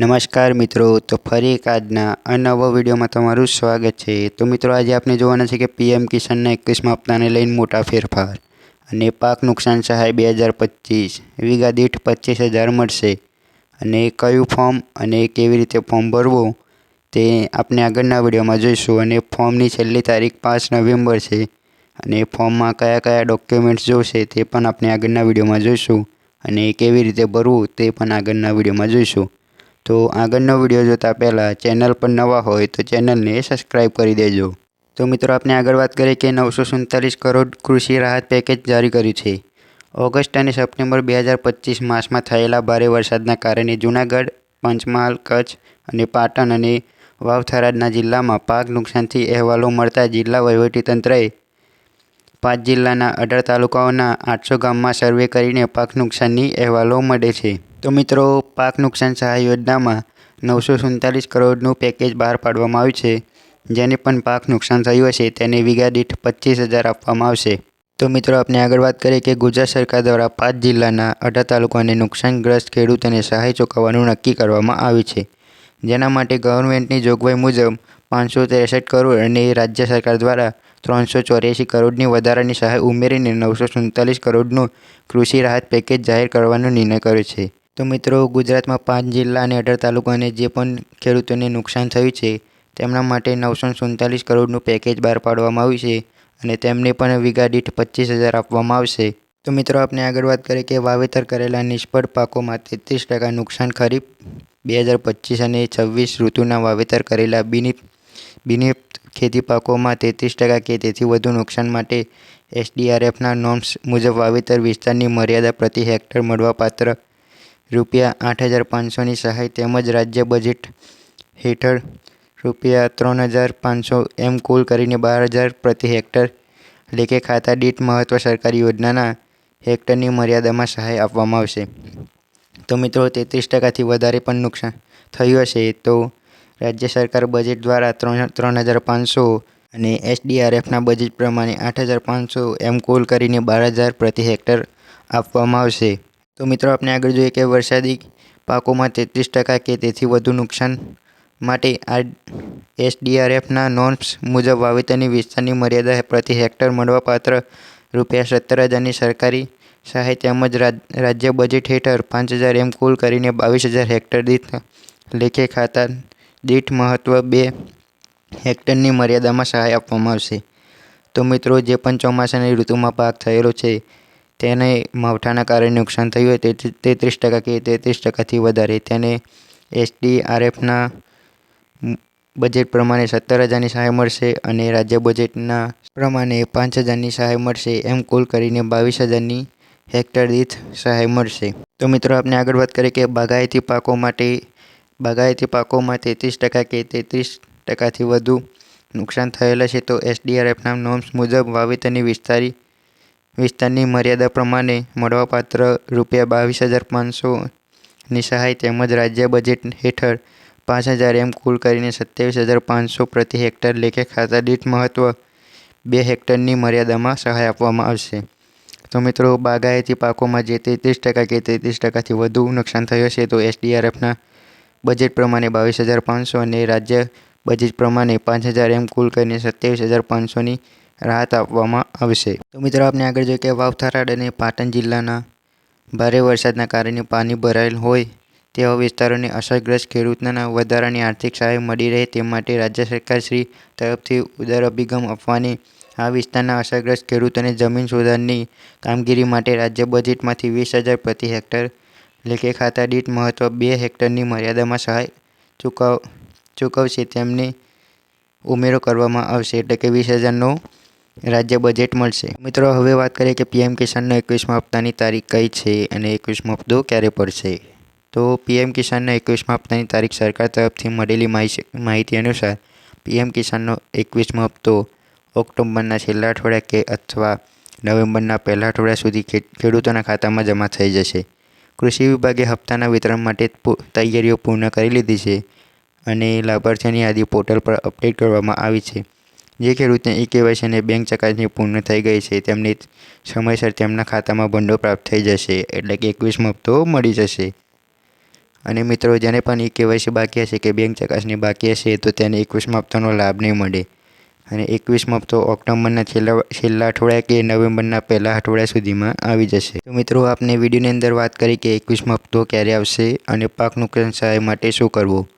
નમસ્કાર મિત્રો, તો ફરી એક આજના આ નવા વિડીયોમાં તમારું સ્વાગત છે. તો મિત્રો, આજે આપણે જોવાના છે કે પીએમ કિસાનના એકવીસમાં હપ્તાને લઈને મોટા ફેરફાર અને પાક નુકસાન સહાય બે હજાર પચીસ, વીઘા દીઠ પચીસ હજાર મળશે. અને કયું ફોર્મ અને કેવી રીતે ફોર્મ ભરવું તે આપણે આગળના વિડીયોમાં જોઈશું. અને ફોર્મની છેલ્લી તારીખ પાંચ નવેમ્બર છે અને ફોર્મમાં કયા કયા ડોક્યુમેન્ટ્સ જોશે તે પણ આપણે આગળના વિડીયોમાં જોઈશું. અને કેવી રીતે ભરવું તે પણ આગળના વિડીયોમાં જોઈશું. તો આગળનો વીડિયો જોતા પહેલાં ચેનલ પર નવા હોય તો ચેનલને સબસ્ક્રાઈબ કરી દેજો. તો મિત્રો આપણે આગળ વાત કરીએ કે નવસો સુડતાલીસ કરોડ કૃષિ રાહત પેકેજ જારી કર્યું છે. ઓગસ્ટ અને સપ્ટેમ્બર બે હજાર પચીસ માસમાં થયેલા ભારે વરસાદના કારણે જૂનાગઢ, પંચમહાલ, કચ્છ અને પાટણ અને વાવથરાજના જિલ્લામાં પાક નુકસાનથી અહેવાલો મળતા જિલ્લા વહીવટીતંત્રએ પાંચ જિલ્લાના અઢાર તાલુકાઓના આઠસો ગામમાં સર્વે કરીને પાક નુકસાનની અહેવાલો મળે છે. તો મિત્રો, પાક નુકસાન સહાય યોજનામાં નવસો સુડતાલીસ કરોડનું પેકેજ બહાર પાડવામાં આવ્યું છે. જેને પણ પાક નુકસાન થયું હશે, તેને વીઘા દીઠ પચીસ હજાર આપવામાં આવશે. તો મિત્રો, આપણે આગળ વાત કરીએ કે ગુજરાત સરકાર દ્વારા પાંચ જિલ્લાના અઢાર તાલુકાને નુકસાનગ્રસ્ત ખેડૂતોને સહાય ચૂકવવાનું નક્કી કરવામાં આવ્યું છે. જેના માટે ગવર્મેન્ટની જોગવાઈ મુજબ પાંચસો ત્રેસઠ કરોડ અને રાજ્ય સરકાર દ્વારા ત્રણસો ચોર્યાસી કરોડની વધારાની સહાય ઉમેરીને નવસો સુડતાલીસ કરોડનું કૃષિ રાહત પેકેજ જાહેર કરવાનો નિર્ણય કર્યો છે. તો મિત્રો, ગુજરાતમાં પાંચ જિલ્લા અને અઢાર તાલુકાને જે પણ ખેડૂતોને નુકસાન થયું છે, તેમના માટે નવસો સુડતાલીસ કરોડનું પેકેજ બહાર પાડવામાં આવ્યું છે અને તેમને પણ વીઘા દીઠ પચીસ હજાર આપવામાં આવશે. તો મિત્રો આપણે આગળ વાત કરીએ કે વાવેતર કરેલા નિષ્ફળ પાકોમાં તેત્રીસ ટકા નુકસાન ખરીફ, બે હજાર પચીસ અને છવ્વીસ ઋતુના વાવેતર કરેલા બિનિપ બિનિપ ખેતી પાકોમાં તેત્રીસ ટકા કે તેથી વધુ નુકસાન માટે એસડીઆરએફના નોર્મ્સ મુજબ વાવેતર વિસ્તારની મર્યાદા પ્રતિ હેક્ટર મળવાપાત્ર રૂપિયા આઠ હજાર પાંચસોની સહાય તેમજ રાજ્ય બજેટ હેઠળ રૂપિયા ત્રણ હજાર પાંચસો એમ કુલ કરીને બાર હજાર પ્રતિ હેક્ટર લેખે ખાતા દીઠ મહત્વ સરકારી યોજનાના હેક્ટરની મર્યાદામાં સહાય આપવામાં આવશે. તો મિત્રો, તેત્રીસ ટકાથી વધારે પણ નુકસાન થયું હશે તો રાજ્ય સરકાર બજેટ દ્વારા ત્રણ ત્રણ હજાર પાંચસો અને એસડીઆરએફના બજેટ પ્રમાણે આઠ હજાર પાંચસો એમ કુલ કરીને બાર હજાર પ્રતિ હેક્ટર આપવામાં આવશે. તો મિત્રો, આપણે આગળ જોઈએ કે વરસાદી પાકોમાં તેત્રીસ ટકા કે તેથી વધુ નુકસાન માટે આ એસડીઆરએફના નોર્મ્સ મુજબ વાવેતરની વિસ્તારની મર્યાદા પ્રતિ હેક્ટર મળવાપાત્ર રૂપિયા સત્તર હજારની સરકારી સહાય તેમજ રાજ્ય બજેટ હેઠળ પાંચ હજાર એમ કુલ કરીને બાવીસ હજાર હેક્ટર દીઠ લેખે ખાતા દીઠ મહત્ત્વ બે હેક્ટરની મર્યાદામાં સહાય આપવામાં આવશે. તો મિત્રો, જે પણ ચોમાસાની ઋતુમાં પાક થયેલો છે તેને માવઠાના કારણે નુકસાન થયું હોય તે તેત્રીસ ટકા કે તેત્રીસ ટકાથી વધારે. તેને એસડીઆરએફના બજેટ પ્રમાણે સત્તર હજારની સહાય મળશે અને રાજ્ય બજેટના પ્રમાણે પાંચ હજારની સહાય મળશે એમ કુલ કરીને બાવીસ હજારની હેક્ટર દીઠ સહાય મળશે. તો મિત્રો, આપણે આગળ વાત કરીએ કે બાગાયતી પાકો માટે, બાગાયતી પાકોમાં તેત્રીસ ટકા કે તેત્રીસ ટકાથી વધુ નુકસાન થયેલા છે તો એસડીઆરએફના નોમ્સ મુજબ વાવેતરની વિસ્તારી વિસ્તારની મર્યાદા પ્રમાણે મળવાપાત્ર રૂપિયા બાવીસ હજાર પાંચસોની સહાય તેમજ રાજ્ય બજેટ હેઠળ પાંચ હજાર એમ કુલ કરીને સત્યાવીસ હજાર પાંચસો પ્રતિ હેક્ટર લેખે ખાતા દીઠ મહત્ત્વ બે હેક્ટરની મર્યાદામાં સહાય આપવામાં આવશે. તો મિત્રો, બાગાયતી પાકોમાં જે તેત્રીસ ટકા કે તેત્રીસ ટકાથી વધુ નુકસાન થયું છે તો એસડીઆરએફના બજેટ પ્રમાણે બાવીસ હજાર પાંચસો અને રાજ્ય બજેટ પ્રમાણે પાંચ હજાર એમ કુલ કરીને સત્યાવીસ હજાર પાંચસોની રાહત આપવામાં આવશે. તો મિત્રો આપણે આગળ જોઈએ કે વાવથરાડ અને પાટણ જિલ્લાના ભારે વરસાદના કારણે પાણી ભરાયેલ હોય તેવા વિસ્તારોને અસરગ્રસ્ત ખેડૂતોના વધારાની આર્થિક સહાય મળી રહે તે માટે રાજ્ય સરકાર શ્રી તરફથી ઉદાર અભિગમ આપવાની આ વિસ્તારના અસરગ્રસ્ત ખેડૂતોને જમીન સુધારની કામગીરી માટે રાજ્ય બજેટમાંથી વીસ હજાર પ્રતિ હેક્ટર લેખે ખાતા દીઠ મહત્વ બે હેક્ટરની મર્યાદામાં સહાય ચૂકવ, ચૂકવશે તેમને ઉમેરો કરવામાં આવશે. એટલે કે વીસ હજારનો રાજ્ય બજેટ મળશે. મિત્રો, હવે વાત કરીએ કે પીએમ કિસાનનો એકવીસમા હપ્તાની તારીખ કઈ છે અને એકવીસમો હપ્તો ક્યારે પડશે? તો પીએમ કિસાનના એકવીસમા હપ્તાની તારીખ સરકાર તરફથી મળેલી માહિતી અનુસાર પીએમ કિસાનનો એકવીસમો હપ્તો ઓક્ટોબરના છેલ્લા અઠવાડિયા કે અથવા નવેમ્બરના પહેલા અઠવાડિયા સુધી ખેડૂતોના ખાતામાં જમા થઈ જશે. કૃષિ વિભાગે હપ્તાના વિતરણ માટે તૈયારીઓ પૂર્ણ કરી લીધી છે અને લાભાર્થીઓની યાદી પોર્ટલ પર અપડેટ કરવામાં આવી છે. જે ખેડૂતને ઈ કેવાયસી અને બેંક ચકાસણી પૂર્ણ થઈ ગઈ છે, તેમને સમયસર તેમના ખાતામાં ભંડોળ પ્રાપ્ત થઈ જશે, એટલે કે એકવીસમો હપ્તો મળી જશે. અને મિત્રો, જેને પણ ઈ કેવાયસી બાકી હશે કે બેંક ચકાસણી બાકી હશે, તો તેને એકવીસમા હપ્તાનો લાભ નહીં મળે. અને એકવીસમો હપ્તો ઓક્ટોબરના છેલ્લા છેલ્લા અઠવાડિયા કે નવેમ્બરના પહેલા અઠવાડિયા સુધીમાં આવી જશે. તો મિત્રો, આપને વિડીયોની અંદર વાત કરી કે એકવીસમો હપ્તો ક્યારે આવશે અને પાક નુકસાન સહાય માટે શું કરવું?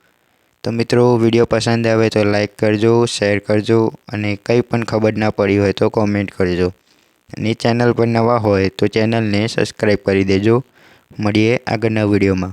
તો મિત્રો, વીડિયો પસંદ આવે તો લાઈક કરજો શેર કરજો અને કંઈ પણ ખબર ના પડી હોય તો કોમેન્ટ કરજો. અને ચેનલ પર નવા હોય તો ચેનલને સબસ્ક્રાઈબ કરી દેજો. મળીએ આગળના વિડીયોમાં.